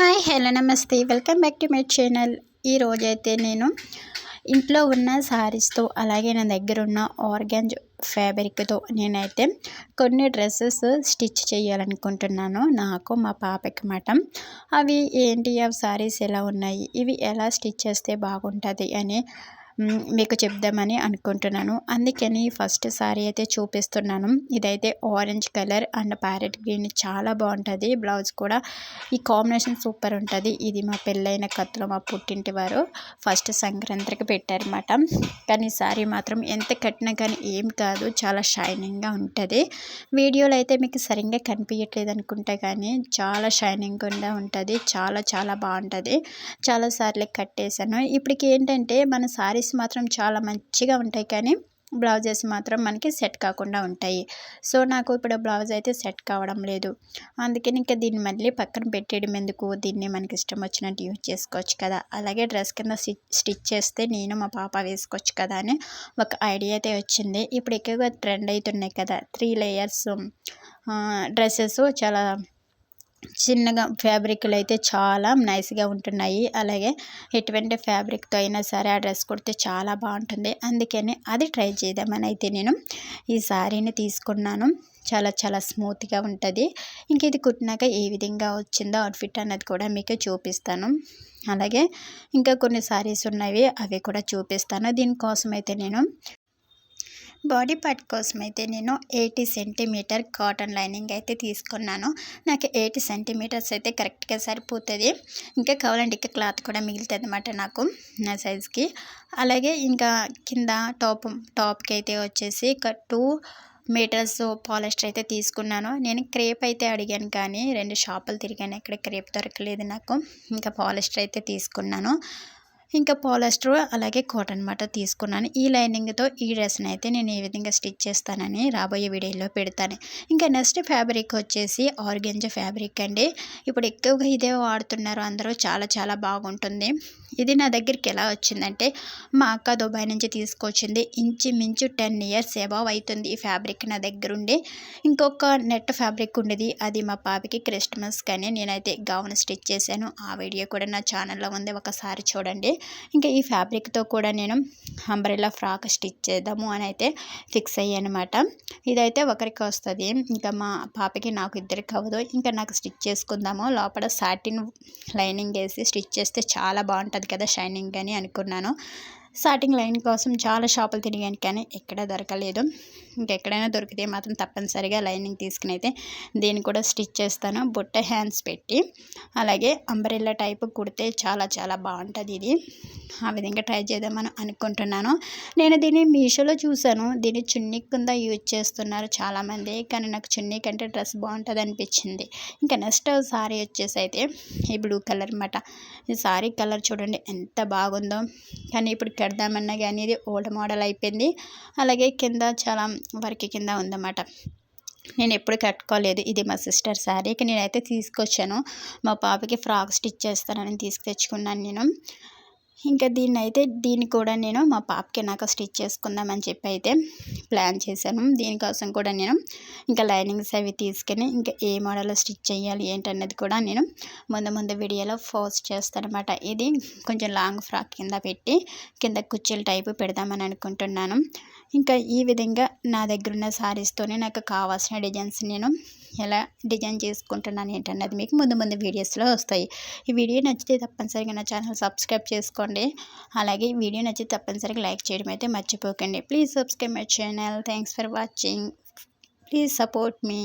Hi hello నమస్తే. Welcome back to my channel. ఈరోజైతే నేను ఇంట్లో ఉన్న శారీస్తో అలాగే నా దగ్గర ఉన్న ఆర్గాంజ్ ఫ్యాబ్రిక్తో నేనైతే కొన్ని డ్రెస్సెస్ స్టిచ్ చేయాలనుకుంటున్నాను. నాకు మా పాపకి మాట అవి ఏంటి? అవి శారీస్ ఎలా ఉన్నాయి? ఇవి ఎలా స్టిచ్ చేస్తే బాగుంటుంది? అని మీకు చెప్దామని అనుకుంటున్నాను. అందుకని ఫస్ట్ సారీ అయితే చూపిస్తున్నాను. ఇదైతే orange colour and parrot green చాలా బాగుంటుంది. బ్లౌజ్ కూడా ఈ కాంబినేషన్ సూపర్ ఉంటుంది. ఇది మా పెళ్ళైన కత్తులో మా పుట్టింటి వారు ఫస్ట్ సంక్రాంతికి పెట్టారన్నమాట. కానీ సారీ మాత్రం ఎంత కట్టినా కానీ ఏం కాదు చాలా షైనింగ్గా ఉంటుంది. వీడియోలో అయితే మీకు సరిగ్గా కనిపించట్లేదు అనుకుంటే కానీ చాలా షైనింగ్గా ఉంటుంది. చాలా చాలా బాగుంటుంది. చాలాసార్లు కట్టేశాను. ఇప్పటికి ఏంటంటే మన సారీస్ మాత్రం చాలా మంచిగా ఉంటాయి కానీ బ్లౌజెస్ మాత్రం మనకి సెట్ కాకుండా ఉంటాయి. సో నాకు ఇప్పుడు బ్లౌజ్ అయితే సెట్ కావడం లేదు. అందుకని ఇంకా దీన్ని మళ్ళీ పక్కన పెట్టేయడం ఎందుకు? దీన్ని మనకి ఇష్టం వచ్చినట్టు యూజ్ చేసుకోవచ్చు కదా. అలాగే డ్రెస్ కింద స్టిచ్ చేస్తే నేను మా పాప వేసుకోవచ్చు కదా అని ఒక ఐడియా అయితే వచ్చింది. ఇప్పుడు ఎక్కువగా ట్రెండ్ అవుతున్నాయి కదా. త్రీ లేయర్స్ డ్రెస్సెస్ చాలా చిన్నగా ఫ్యాబ్రిక్లు అయితే చాలా నైస్గా ఉంటున్నాయి. అలాగే ఎటువంటి ఫ్యాబ్రిక్తో అయినా సరే ఆ డ్రెస్ కుడితే చాలా బాగుంటుంది. అందుకని అది ట్రై చేద్దామని అయితే నేను ఈ శారీని తీసుకున్నాను. చాలా చాలా స్మూత్గా ఉంటుంది. ఇంక ఇది కుట్టినాక ఏ విధంగా వచ్చిందో అవుట్ఫిట్ అన్నది కూడా మీకు చూపిస్తాను. అలాగే ఇంకా కొన్ని శారీస్ ఉన్నవి అవి కూడా చూపిస్తాను. దీనికోసం అయితే నేను బాడీ పార్ట్ కోసం అయితే నేను ఎయిటీ సెంటీమీటర్ కాటన్ లైనింగ్ అయితే తీసుకున్నాను. నాకు ఎయిటీ సెంటీమీటర్స్ అయితే కరెక్ట్గా సరిపోతుంది. ఇంకా కావాలంటే ఇంకా క్లాత్ కూడా మిగులుతుంది అనమాట నాకు నా సైజ్కి. అలాగే ఇంకా కింద టాప్ టాప్కి అయితే వచ్చేసి టూ మీటర్స్ పాలిస్టర్ అయితే తీసుకున్నాను. నేను క్రేప్ అయితే అడిగాను కానీ రెండు షాపులు తిరిగాను ఎక్కడ క్రేప్ దొరకలేదు నాకు. ఇంకా పాలిస్టర్ అయితే తీసుకున్నాను. ఇంకా పాలిస్టర్ అలాగే కాటన్ మాట తీసుకున్నాను. ఈ లైనింగ్తో ఈ డ్రెస్ని అయితే నేను ఏ విధంగా స్టిచ్ చేస్తానని రాబోయే వీడియోలో పెడతాను. ఇంకా నెక్స్ట్ ఫ్యాబ్రిక్ వచ్చేసి ఆర్గెంజ ఫ్యాబ్రిక్ అండి. ఇప్పుడు ఎక్కువగా ఇదే వాడుతున్నారు. అందరూ చాలా చాలా బాగుంటుంది. ఇది నా దగ్గరికి ఎలా వచ్చిందంటే మా అక్క దుబాయ్ నుంచి తీసుకొచ్చింది. ఇంచుమించు టెన్ ఇయర్స్ ఎబావ్ అవుతుంది ఈ ఫ్యాబ్రిక్ నా దగ్గర ఉండి ఇంకొక నెట్ ఫ్యాబ్రిక్ ఉండేది. అది మా పాపకి క్రిస్టమస్ కానీ నేనైతే గౌన్ స్టిచ్ చేశాను. ఆ వీడియో కూడా నా ఛానల్లో ఉంది. ఒకసారి చూడండి. ఇంకా ఈ ఫ్యాబ్రిక్తో కూడా నేను అంబ్రెల్లా ఫ్రాక్ స్టిచ్ చేద్దాము అని అయితే ఫిక్స్ అయ్యానమాట. ఇదైతే ఒకరికి వస్తుంది. ఇంకా మా పాపకి నాకు ఇద్దరికి అవ్వదు ఇంకా నాకు స్టిచ్ చేసుకుందాము. లోపల సాటిన్ లైనింగ్ వేసి స్టిచ్ చేస్తే చాలా బాగుంటుంది కదా షైనింగ్ అని అనుకున్నాను. స్టార్టింగ్ లైన్ కోసం చాలా షాపులు తిరిగాను కానీ ఎక్కడ దొరకలేదు. ఇంకెక్కడైనా దొరికితే మాత్రం తప్పనిసరిగా లైనింగ్ తీసుకుని అయితే దీన్ని కూడా స్టిచ్ చేస్తాను. బుట్ట హ్యాండ్స్ పెట్టి. అలాగే అంబ్రెల్లా టైపు కుడితే చాలా చాలా బాగుంటుంది ఇది. ఆ విధంగా ట్రై చేద్దామని అనుకుంటున్నాను. నేను దీన్ని మీషోలో చూశాను. దీన్ని చున్నీ కింద యూజ్ చేస్తున్నారు చాలామంది. కానీ నాకు చున్నీ కంటే డ్రెస్ బాగుంటుంది అనిపించింది. ఇంకా నెక్స్ట్ సారీ వచ్చేసి అయితే ఈ బ్లూ కలర్ అనమాట ఈ సారీ కలర్ చూడండి ఎంత బాగుందో. కానీ ఇప్పుడు కడదామన్నా కానీ ఇది ఓల్డ్ మోడల్ అయిపోయింది. అలాగే కింద చాలా వర్క్ కింద ఉందన్నమాట. నేను ఎప్పుడు కట్టుకోలేదు. ఇది మా సిస్టర్ శారీకి నేనైతే తీసుకొచ్చాను. మా పాపకి ఫ్రాక్ స్టిచ్ చేస్తానని తీసుకు తెచ్చుకున్నాను నేను. ఇంకా దీన్ని అయితే దీన్ని కూడా నేను మా పాపకి నాకు స్టిచ్ చేసుకుందామని చెప్పి అయితే ప్లాన్ చేశాను. దీనికోసం కూడా నేను ఇంకా లైనింగ్స్ అవి తీసుకొని ఇంకా ఏ మోడల్లో స్టిచ్ చేయాలి ఏంటన్నది కూడా నేను ముందు ముందు వీడియోలో పోస్ట్ చేస్తాను అనమాట ఇది కొంచెం లాంగ్ ఫ్రాక్ కింద పెట్టి కింద కుర్చీల టైపు పెడదామని అనుకుంటున్నాను. ఇంకా ఈ విధంగా నా దగ్గర ఉన్న శారీస్తోనే నాకు కావాల్సిన డిజైన్స్ నేను ఎలా డిజైన్ చేసుకుంటున్నాను ఏంటన్నది మీకు ముందు ముందు వీడియోస్లో వస్తాయి. ఈ వీడియో నచ్చితే తప్పనిసరిగా నా ఛానల్ సబ్స్క్రైబ్ చేసుకోండి. అలాగే వీడియో నచ్చితే తప్పనిసరిగా లైక్ చేయడం అయితే మర్చిపోకండి. Please subscribe my channel. Thanks for watching. Please support me.